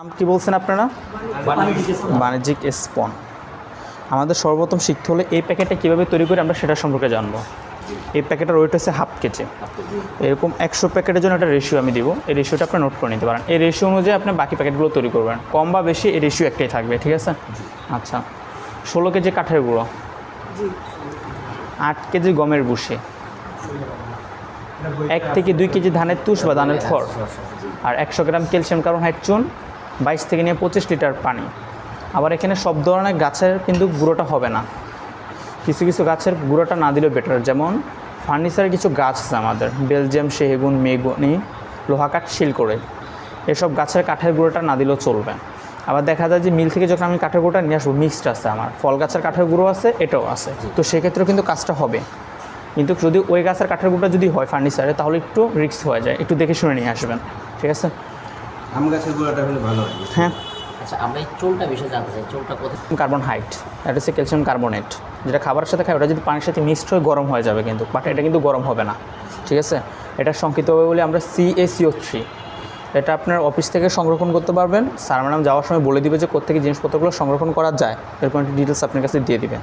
নাম কি বলছেন আপনারা? বাণিজ্যিক স্পন। আমাদের সর্বপ্রথম শিখতে হলে এই প্যাকেটটা কীভাবে তৈরি করে আমরা সেটা সম্পর্কে জানব। এই প্যাকেটের ওয়েট হচ্ছে হাফ কেজি। এরকম একশো প্যাকেটের জন্য একটা রেশিও আমি দিব। এই রেশিওটা আপনি নোট করে নিতে পারেন। এই রেশিও অনুযায়ী আপনি বাকি প্যাকেটগুলো তৈরি করবেন। কম বা বেশি এই রেশিও একটাই থাকবে, ঠিক আছে? আচ্ছা। ষোলো কেজি কাঠের গুঁড়ো। আট কেজি গমের বুসি এক থেকে দুই কেজি ধানের তুষ বা ধানের খড়। আর একশো গ্রাম ক্যালসিয়াম কার্বনহাইড চুন। বাইশ থেকে নিয়ে পঁচিশ লিটার পানি। আবার এখানে সব ধরনের গাছের কিন্তু গুঁড়োটা হবে না। কিছু কিছু গাছের গুঁড়োটা না দিলেও বেটার যেমন ফার্নিচারের কিছু গাছ আছে আমাদের বেলজিয়াম সেগুন মেগুনি লোহা কাঠ শিল করে। এসব গাছের কাঠের গুঁড়োটা না দিলেও চলবে। আবার দেখা যায় যে মিল থেকে যখন আমি কাঠের গুঁড়োটা নিয়ে আসব মিক্সড আছে আমার। ফল গাছের কাঠের গুঁড়ো আছে এটাও আছে। তো সেক্ষেত্রেও কিন্তু কাজটা হবে। কিন্তু যদি ওই গাছের কাঠের গুঁড়োটা যদি হয় ফার্নিচারে তাহলে একটু রিস্ক হয়ে যায়। একটু দেখে শুনে নিয়ে আসবেন। ঠিক আছে? আম গাছের গোড়াটা হলে ভালো হয়। হ্যাঁ। আচ্ছা আমরা এই চুলটা বিষয়ে জানতে চাই। চুলটা কোথায়? কার্বন হাইট এটা হচ্ছে ক্যালসিয়াম কার্বনেট যেটা খাবারের সাথে খায় ওটা যদি পানির সাথে মিক্সড হয়ে গরম হয়ে যাবে কিন্তু। বাট এটা কিন্তু গরম হবে না। ঠিক আছে? এটা সংক্ষিপ্তভাবে বলে আমরা সিএসিও থ্রি এটা আপনার অফিস থেকে সংরক্ষণ করতে পারবেন। স্যার ম্যাডাম যাওয়ার সময় বলে দিবে যে কোথেকে জিনিসপত্রগুলো সংরক্ষণ করা যায়। এরকম একটা ডিটেলস আপনার কাছে দিয়ে দিবে।